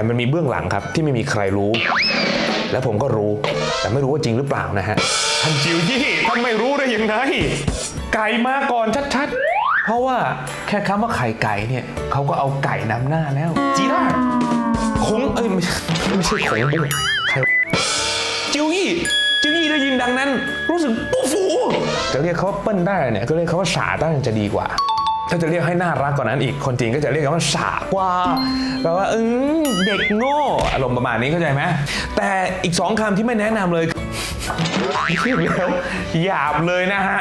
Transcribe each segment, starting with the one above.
แต่มันมีเบื้องหลังครับที่ไม่มีใครรู้ และผมก็รู้ แต่ไม่รู้ว่าจริงหรือเปล่านะฮะท่านจิวยี่ท่านไม่รู้ได้ยังไงไก่มาก่อนชัดๆ เพราะว่าแค่คำว่าไข่ไก่เนี่ยเขาก็เอาไก่นำหน้าแล้ว จีน่าคงเอ้ยไม่ใช่ไม่ใช่คงบุ้งใครจิวยี่จิวยี่ได้ยินดังนั้น รู้สึกปุ๊ฟูจะเรียกเขาว่าเปิ้ลได้เนี่ยก็เรียกเขาว่าสาได้จะดีกว่า ถ้าจะเรียกให้น่ารักกว่านั้นอีก คนจีนก็จะเรียกกันว่าสากว่าแปลว่าเออเด็กโง่ อารมณ์ประมาณนี้เข้าใจไหมแต่อีกสองคำที่ไม่แนะนำเลยพูดแล้วหยาบเลยนะฮะ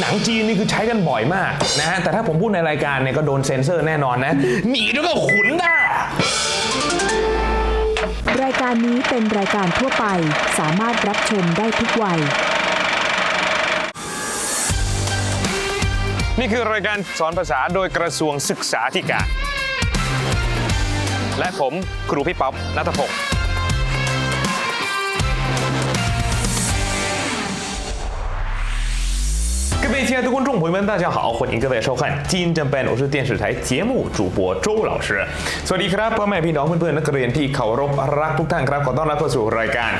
หนังจีนนี่คือใช้กันบ่อยมากนะฮะ แต่ถ้าผมพูดในรายการเนี่ยก็โดนเซ็นเซอร์แน่นอนนะ หนีด้วก็ขุนด่ารายการนี้เป็นรายการทั่วไป สามารถรับชมได้ทุกวัย นี่คือรายการสอนภาษาโดยกระทรวงศึกษาธิการ และผมครูพี่ป๊อปนัทพงศ์ 各位亲爱的观众朋友们，大家好，欢迎各位收看《金正班》，我是电视台节目主播周老师。สวัสดีครับพ่อแม่พี่น้องเพื่อนๆนักเรียนที่เคารพรักทุกท่านครับขอต้อนรับเข้าสู่รายการ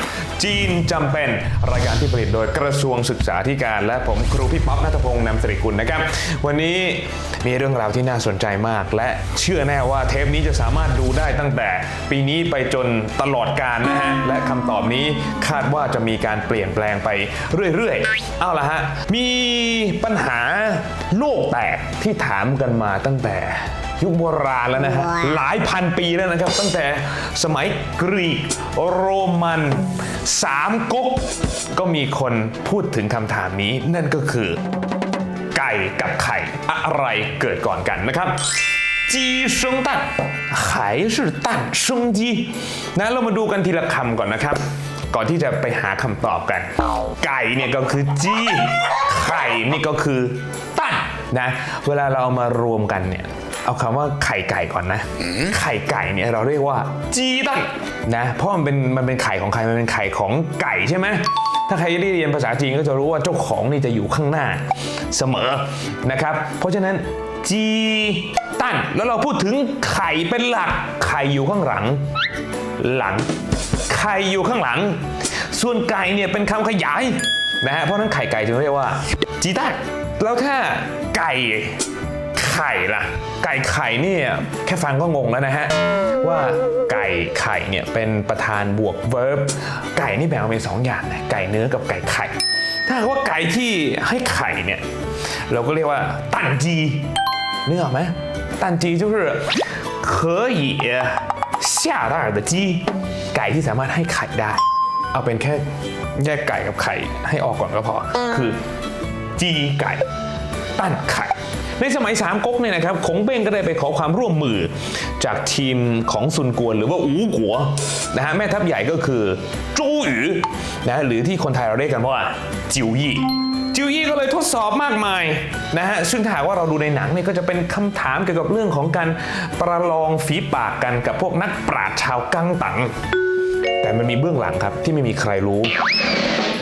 จีนจำเป็น รายการที่ผลิตโดยกระทรวงศึกษาธิการ และผมครูพี่ป๊อปนัทพงศ์นำสิริกุลนะครับ วันนี้มีเรื่องราวที่น่าสนใจมาก และเชื่อแน่ว่าเทปนี้จะสามารถดูได้ตั้งแต่ปีนี้ไปจนตลอดกาลนะฮะและคำตอบนี้คาดว่าจะมีการเปลี่ยนแปลงไปเรื่อยๆ เอาละฮะ มี ปัญหาโลกแตกที่ถามกันมาตั้งแต่ ยุคโบราณแล้วนะฮะ หลายพันปีแล้วนะครับ ตั้งแต่สมัยกรีก โรมัน สามก๊กก็มีคนพูดถึงคำถามนี้ นั่นก็คือ ไก่กับไข่ อะไรเกิดก่อนกันนะครับ จี生蛋还是蛋生鸡นะเรามาดูกันทีละคำก่อนนะครับ ก่อนที่จะไปหาคำตอบกัน ไก่เนี่ยก็คือจีไข่นี่ก็คือตั้นนะเวลาเราเอามารวมกันเนี่ยเอาคำว่าไข่ไก่ก่อนนะ ไข่ไก่เนี่ยเราเรียกว่าจีตั้นนะเพราะมันเป็นมันเป็นไข่ของใครมันเป็นไข่ของไก่ใช่ไหมถ้าใครได้เรียนภาษาจีนก็จะรู้ว่าเจ้าของนี่จะอยู่ข้างหน้าเสมอนะครับ เพราะฉะนั้นจีตั้นแล้วเราพูดถึงไข่เป็นหลักไข่อยู่ข้างหลังหลัง ไข่อยู่ข้างหลัง ส่วนไก่เนี่ยเป็นคำขยายนะฮะ เพราะฉะนั้นไข่ไก่จึงเรียกว่าจีตั้นแล้วถ้าไก่ไข่ล่ะ ไก่ไข่เนี่ยแค่ฟังก็งงแล้วนะฮะ ว่าไก่ไข่เนี่ยเป็นประธานบวก verb ไก่นี่แบ่งออกเป็นสองอย่างนะไก่เนื้อกับไก่ไข่ ถ้าหากว่าไก่ที่ให้ไข่เนี่ย เราก็เรียกว่าตันจีนึกออกไหมตันจี就是可以下蛋的鸡 ไก่ที่สามารถให้ไข่ได้ เอาเป็นแค่แยกไก่กับไข่ให้ออกก่อนก็พอ คือจีไก่ตั้นไข่ในสมัยสามก๊กเนี่ยนะครับคงเบ้งก็ได้ไปขอความร่วมมือจากทีมของซุนกวนหรือว่าอูกัวนะฮะแม่ทัพใหญ่ก็คือจูหยูนะหรือที่คนไทยเราเรียกกันว่าจิวยี่ จิวยี่ก็เลยทดสอบมากมายนะฮะซึ่งถ้าหากว่าเราดูในหนังเนี่ยก็จะเป็นคำถามเกี่ยวกับเรื่องของการประลองฝีปากกันกับพวกนักปราชญ์ชาวกังตังแต่มันมีเบื้องหลังครับที่ไม่มีใครรู้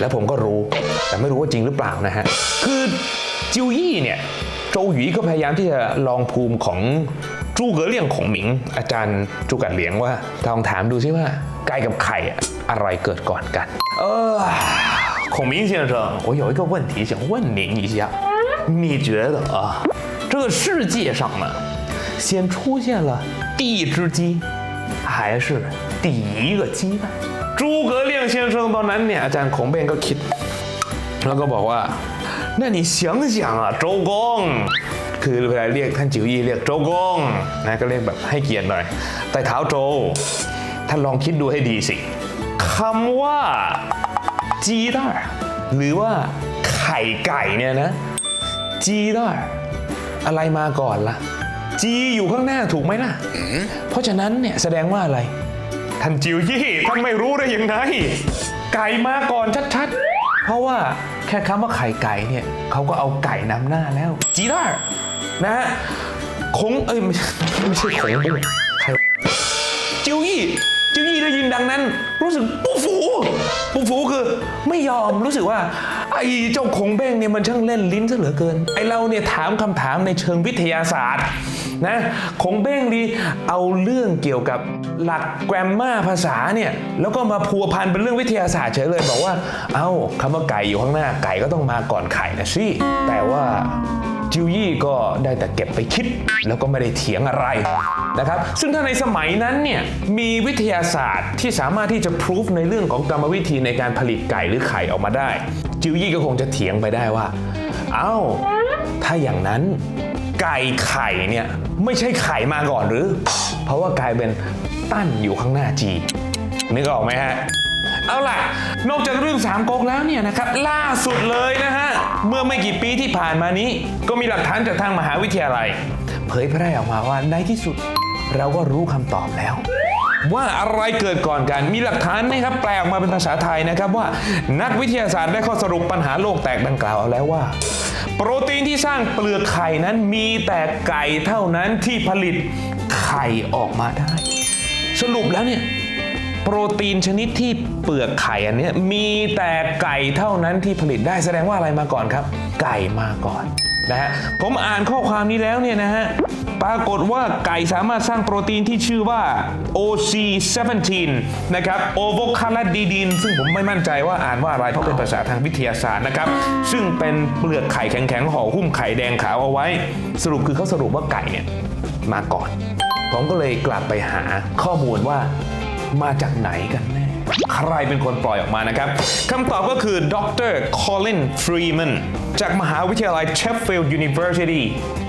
และผมก็รู้ แต่ไม่รู้ว่าจริงหรือเปล่านะฮะคือจิวยี่เนี่ยโจวหยีก็พยายามที่จะลองภูมิของจูเกอเลี่ยงของหมิง อาจารย์จูกัดเหลียงว่าลองถามดูซิว่าไก่กับไข่อะอะไรเกิดก่อนกัน เออ 孔明先生，我有一个问题想问您一下，你觉得啊，这个世界上呢，先出现了第一只鸡，还是第一个鸡蛋？诸葛亮先生ตอนนั้นเนี่ยอาจารย์ของเบงก็คิด แล้วก็บอกว่า 那你想想啊周公คือเวลาเรียกท่านจิ๋วยี่เรียกโจกงนะก็เรียกแบบให้เกียรติหน่อยใต้เท้าโจท่านลองคิดดูให้ดีสิคำว่า จีด้าหรือว่าไข่ไก่เนี่ยนะจีด้าอะไรมาก่อนล่ะ จีอยู่ข้างหน้าถูกไหมล่ะ เพราะฉะนั้นเนี่ยแสดงว่าอะไร ท่านจิวยี่ท่านไม่รู้ได้ยังไง ไก่มาก่อนชัดๆ เพราะว่าแค่คำว่าไข่ไก่เนี่ยเขาก็เอาไก่นำหน้าแล้ว จีด้านะฮะคงเอ้ยไม่ใช่ไม่ใช่คงบุ้งใครจิวยี่จิวยี่ได้ยินดังนั้น รู้สึกปุ๊ ฟูปุ๊ฟูคือไม่ยอมรู้สึกว่า ไอ้เจ้าคงเบ้งเนี่ยมันช่างเล่นลิ้นซะเหลือเกิน ไอ้เราเนี่ยถามคำถามในเชิงวิทยาศาสตร์นะคงเบ้งดีเอาเรื่องเกี่ยวกับหลักแกรมมาภาษาเนี่ยแล้วก็มาพัวพันเป็นเรื่องวิทยาศาสตร์เฉยเลยบอกว่า เอ้าคำว่าไก่อยู่ข้างหน้าไก่ก็ต้องมาก่อนไข่นะสิแต่ว่า จิวยี่ก็ได้แต่เก็บไปคิด แล้วก็ไม่ได้เถียงอะไรนะครับ ซึ่งถ้าในสมัยนั้นเนี่ยมีวิทยาศาสตร์ที่สามารถที่จะพิสูจในเรื่องของกรรมวิธีในการผลิตไก่หรือไข่ออกมาได้ จิวยี่ก็คงจะเถียงไปได้ว่า เอ้า ถ้าอย่างนั้นไก่ไข่เนี่ยไม่ใช่ไข่มาก่อนหรือ เพราะว่ากลายเป็นตั้นอยู่ข้างหน้าจีนึกออกไหมฮะ เอาล่ะ นอกจากเรื่องสามก๊กแล้วเนี่ยนะครับล่าสุดเลยนะฮะ เมื่อไม่กี่ปีที่ผ่านมานี้ ก็มีหลักฐานจากทางมหาวิทยาลัย เผยแพร่ออกมาว่าในที่สุด เราก็รู้คำตอบแล้ว ว่าอะไรเกิดก่อนกัน มีหลักฐานไหมครับแปลออกมาเป็นภาษาไทยนะครับว่านักวิทยาศาสตร์ได้ข้อสรุปปัญหาโลกแตกดังกล่าวเอาแล้วว่า โปรตีนที่สร้างเปลือกไข่นั้นมีแต่ไก่เท่านั้นที่ผลิตไข่ออกมาได้ สรุปแล้วเนี่ย โปรตีนชนิดที่เปลือกไข่อันนี้มีแต่ไก่เท่านั้นที่ผลิตได้แสดงว่าอะไรมาก่อนครับ ไก่มาก่อนนะฮะผมอ่านข้อความนี้แล้วเนี่ยนะฮะปรากฏว่าไก่สามารถสร้างโปรตีนที่ชื่อว่า OC17 นะครับ o v o c a l a d i d i n ซึ่งผมไม่มั่นใจว่าอ่านว่าอะไรเพราะเป็นภาษาทางวิทยาศาสตร์นะครับ ซึ่งเป็นเปลือกไข่แข็งๆห่อหุ้มไข่แดงขาวเอาไว้ สรุปคือเขาสรุปว่าไก่เนี่ยมาก่อน ผมก็เลยกลับไปหาข้อมูลว่า มาจากไหนกันแน่ ใครเป็นคนปล่อยออกมานะครับ คำตอบก็คือดรคอลินฟรีแมนจากมหาวิทยาลัย Sheffield University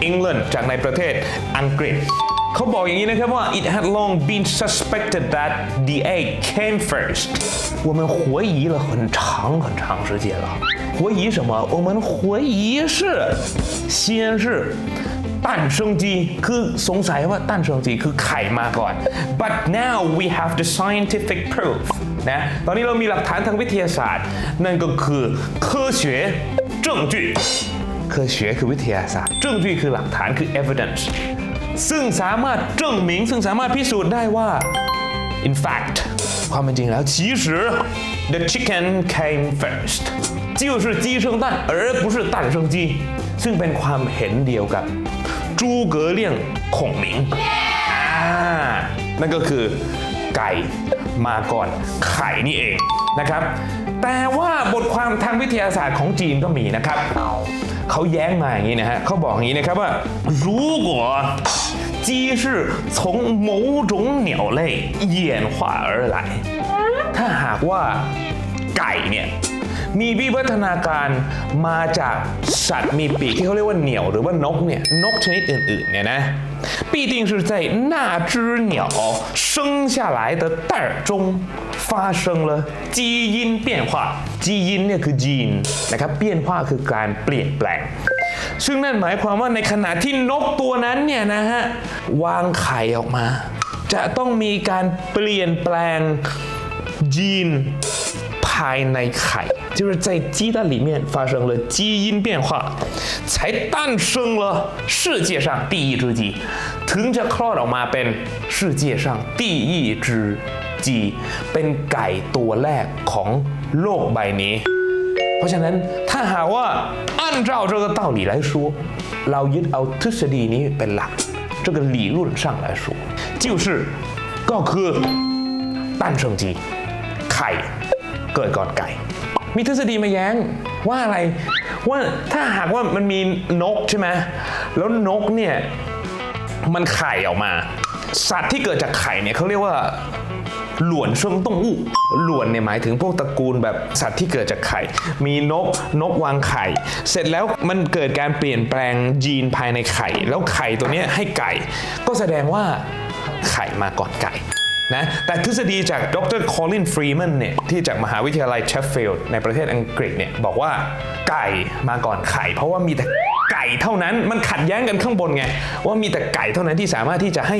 England จากในประเทศอังกฤษ เขาบอกอย่างนี้นะครับว่า it had long been suspected that the egg came first 我们怀疑了很长很长时间了怀疑什么我们怀疑是先是 蛋生鸡คือสงสัยว่าตั้นเชิงจีคือไข่มาก่อน but now we have the scientific proof นะ ตอนนี้เรามีหลักฐานทางวิทยาศาสตร์ นั่นก็คือ科学证据科学คือวิทยาศาสตร์证据คือหลักฐานคือ evidence ซึ่งสามารถ证明ซึ่งสามารถพิสูจน์ได้ว่า in fact ความเป็นจริงแล้ว其实 the chicken came first 就是鸡生蛋而不是蛋生鸡ซึ่งเป็นความเห็นเดียวกับ จูเก๋เลี่ยงขงหมิงอ่านั่นก็คือไก่มาก่อนไข่นี่เองนะครับ แต่ว่าบทความทางวิทยาศาสตร์ของจีนก็มีนะครับ เขาแย้งมาอย่างนี้นะฮะเขาบอกอย่างนี้นะครับว่า如果鸡是从某种鸟类演化而来ถ้าหากว่าไก่เนี่ย มีวิวัฒนาการมาจากสัตว์มีปีกที่เขาเรียกว่าเหนี่ยวหรือว่านกเนี่ยนกชนิดอื่นๆเนี่ยนะ必定是在那只鸟生下来的蛋儿中发生了基因变化基因เนี่ยคือ gene นะครับเปลี่ยน化คือการเปลี่ยนแปลง ซึ่งนั่นหมายความว่าในขณะที่นกตัวนั้นเนี่ยนะฮะวางไข่ออกมา จะต้องมีการเปลี่ยนแปลงยีน ภายในไข่就是在鸡蛋里面发生了基因变化，才诞生了世界上第一只鸡，ถึงจะคลอดออกมาเป็น世界上第一只鸡เป็นไก่ตัวแรกของโลกใบนี้ เพราะฉะนั้นถ้าหากว่า按照这个道理来说เรายึดเอาทฤษฎีนี้เป็นหลัก这个理论上来说就是ก็คือ蛋生鸡ไข่ เกิดก่อนไก่ มีทฤษฎีมาแย้งว่าอะไร ว่าถ้าหากว่ามันมีนกใช่ไหมแล้วนกเนี่ยมันไข่ออกมา สัตว์ที่เกิดจากไข่เนี่ยเขาเรียกว่าหลวนเชิงต้องอู้หลวนเนี่ยหมายถึงพวกตระกูลแบบสัตว์ที่เกิดจากไข่ มีนกนกวางไข่ เสร็จแล้วมันเกิดการเปลี่ยนแปลงยีนภายในไข่ แล้วไข่ตัวเนี้ยให้ไก่ ก็แสดงว่าไข่มาก่อนไก่ นะแต่ทฤษฎีจากดรคอลินฟรีแมนเนี่ยที่จากมหาวิทยาลัยเชฟฟิลด์ในประเทศอังกฤษเนี่ยบอกว่าไก่มาก่อนไข่ เพราะว่ามีแต่ไก่เท่านั้นมันขัดแย้งกันข้างบนไงว่ามีแต่ไก่เท่านั้นที่สามารถที่จะให้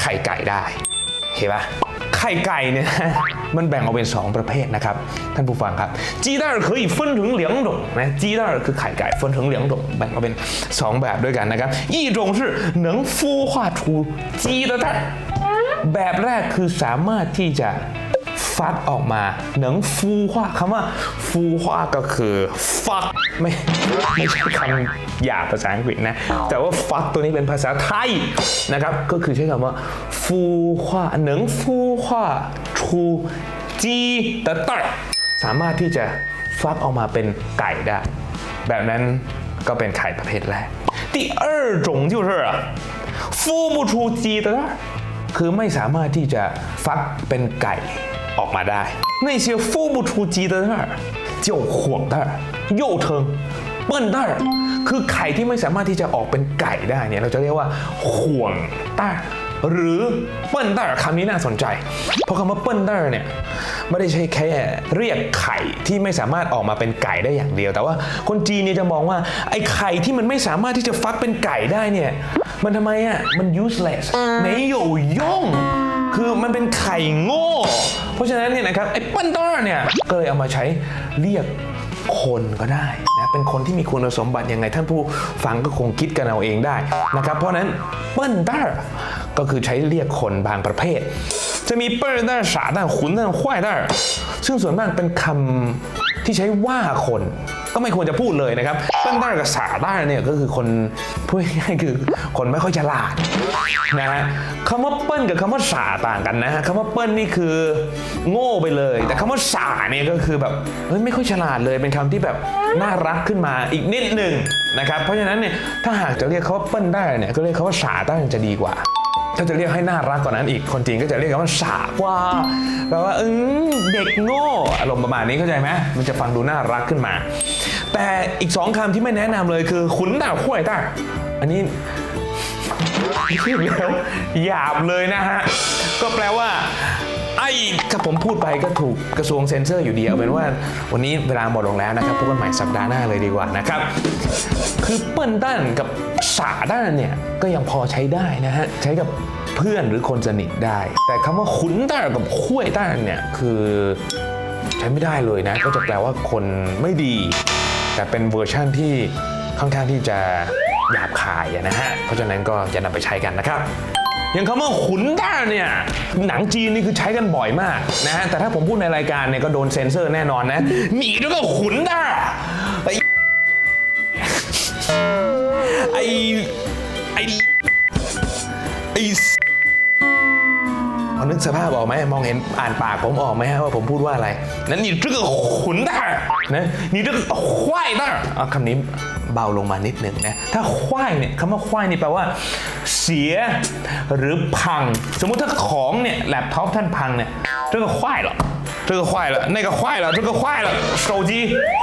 ไข่ไก่ได้ เห็นปะไข่ไก่เนี่ย มันแบ่งออกเป็น 2 ประเภทนะครับ ท่านผู้ฟังครับ鸡蛋可以分成两种นะ鸡蛋คือไข่ไก่分成两种แบ่งออกเป็น 2 แบบด้วยกันนะครับ一种是能孵化出鸡的蛋 แบบแรกคือสามารถที่จะ孵 ฟักออกมาเหนังฟูว่าคำว่าฟูว่าก็คือ fuck ไม่ไม่ใช่คำหยาบภาษาอังกฤษนะ แต่ว่า fuck ตัวนี้เป็นภาษาไทยนะครับ ก็คือใช้คำว่าฟูว่าเหนังฟูว่าชูจี的蛋儿สามารถที่จะฟักออกมาเป็นไก่ได้ แบบนั้นก็เป็นไข่ประเภทแรก第二种就是孵不出鸡的蛋儿 คือไม่สามารถที่จะฟักเป็นไก่ออกมาได้那些孵不出鸡的蛋儿叫黄蛋儿又称笨蛋儿คือไข่ที่ไม่สามารถที่จะออกเป็นไก่ได้เนี่ยเราจะเรียกว่าห่วงต้าหรือเปิ้ลต้าคำนี้น่าสนใจ เพราะคำว่าเปิ้ลต้าเนี่ยไม่ได้ใช่แค่เรียกไข่ที่ไม่สามารถออกมาเป็นไก่ได้อย่างเดียว แต่ว่าคนจีนเนี่ยจะมองว่าไอ้ไข่ที่มันไม่สามารถที่จะฟักเป็นไก่ได้เนี่ย มันทำไมอะ มัน useless ไม่อยู่ย่ง คือมันเป็นไข่โง่ เพราะฉะนั้นเนี่ยนะครับไอ้ปันตอร์เนี่ยก็เลยเอามาใช้เรียกคนก็ได้นะเป็นคนที่มีคุณสมบัติยังไง ท่านผู้ฟังก็คงคิดกันเอาเองได้นะครับเพราะนั้นเปิ้ลต้าก็คือใช้เรียกคนบางประเภท จะมีเปิ้ลต้าสาต้าขุนต้าควายต้าซึ่งส่วนมากเป็นคำที่ใช้ว่าคน ก็ไม่ควรจะพูดเลยนะครับเปิ้ลเตอร์กับสาด้านเนี่ยก็คือคนพูดง่ายๆคือคนไม่ค่อยฉลาดนะฮะคำว่าเปิ้ลกับคำว่าสาต่างกันนะฮะคำว่าเปิ้ลนี่คือโง่ไปเลย แต่คำว่าสาเนี่ยก็คือแบบเฮ้ยไม่ค่อยฉลาดเลยเป็นคำที่แบบน่ารักขึ้นมาอีกนิดหนึ่งนะครับเพราะฉะนั้นเนี่ยถ้าหากจะเรียกเขาว่าเปิ้ลได้เนี่ยก็เรียกเขาว่าสาได้จะดีกว่า ถ้าจะเรียกให้น่ารักกว่านั้นอีกคนจีนก็จะเรียกกันว่าสากว่าแปลว่าเออเด็กโง่ อารมณ์ประมาณนี้เข้าใจไหมมันจะฟังดูน่ารักขึ้นมา แต่อีกสองคำที่ไม่แนะนำเลยคือขุนด่าห้วยด่าอันนี้พูดแล้วหยาบเลยนะฮะ ก็แปลว่า ไอ้ถ้าผมพูดไปก็ถูกกระทรวงเซ็นเซอร์อยู่ดีเอาเป็นว่า วันนี้เวลาหมดลงแล้วนะครับพบกันใหม่สัปดาห์หน้าเลยดีกว่านะครับ คือเปิ้ลด้านกับสาด้านเนี่ยก็ยังพอใช้ได้นะฮะ ใช้กับเพื่อนหรือคนสนิทได้ แต่คำว่าขุนด้านกับคุ้ยด้านเนี่ยคือใช้ไม่ได้เลยนะ ก็จะแปลว่าคนไม่ดี แต่เป็นเวอร์ชั่นที่ค่อนข้างที่จะหยาบคายนะฮะ เพราะฉะนั้นก็อย่านำไปใช้กันนะครับอย่างคำว่าขุนด้าเนี่ยหนังจีนนี่คือใช้กันบ่อยมากนะฮะแต่ถ้าผมพูดในรายการเนี่ยก็โดนเซ็นเซอร์แน่นอนนะ หนีด้วยก็ขุนด้า ไอ้ไอ้ไอ้ไอ้ พอนึกสภาพออกไหมมองเห็นอ่านปากผมออกไหมฮะว่าผมพูดว่าอะไรนั้นนี่这个混蛋นะนี่这个坏蛋อ่ะคำนี้เบาลงมานิดหนึ่งนะถ้าควายเนี่ยคำว่าควายนี่แปลว่า เสียหรือพัง สมมุติถ้าของเนี่ยแล็ปท็อปท่านพังเนี่ย这个坏了 这个坏了那个坏了这个坏了手机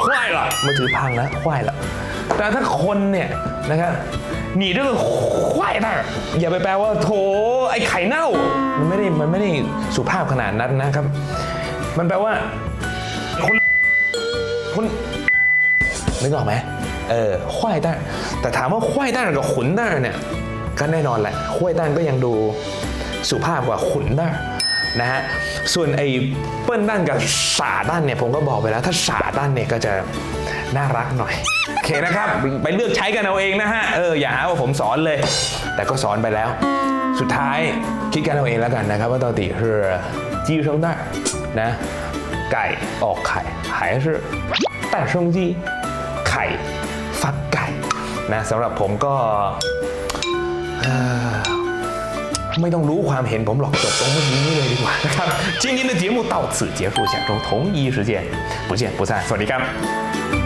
坏了มือถือพังแล้ว坏了แต่ถ้าคนเนี่ยนะครับหนีด้วยควายได้อย่าไปแปลว่าโถไอ้ไข่เน่า มันไม่ได้มันไม่ได้สุภาพขนาดนั้นนะครับ มันแปลว่าคนคนนึกออกไหมเออควายได้แต่ถามว่าควายได้กับขุนได้เนี่ยก็แน่นอนแหละควายได้ก็ยังดูสุภาพกว่าขุนได้ นะฮะส่วนไอ้เปิ้ลด้านกับสาด้านเนี่ยผมก็บอกไปแล้ว ถ้าสาด้านเนี่ยก็จะน่ารักหน่อยโอเคนะครับ ไปเลือกใช้กันเอาเองนะฮะเอออย่าหาว่าผมสอนเลย แต่ก็สอนไปแล้ว สุดท้ายคิดกันเอาเองแล้วกันนะครับว่า到底是鸡生蛋นะไก่ออกไข่还是蛋生鸡ไข่ฟักไก่นะสำหรับผมก็เอ่อ ไม่ต้องรู้ความเห็นผมหรอกจบตรงเมื่อกี้นี่เลยดีกว่านะครับ今天的节目到此结束下周同一时间不见不散สวัสดีครับ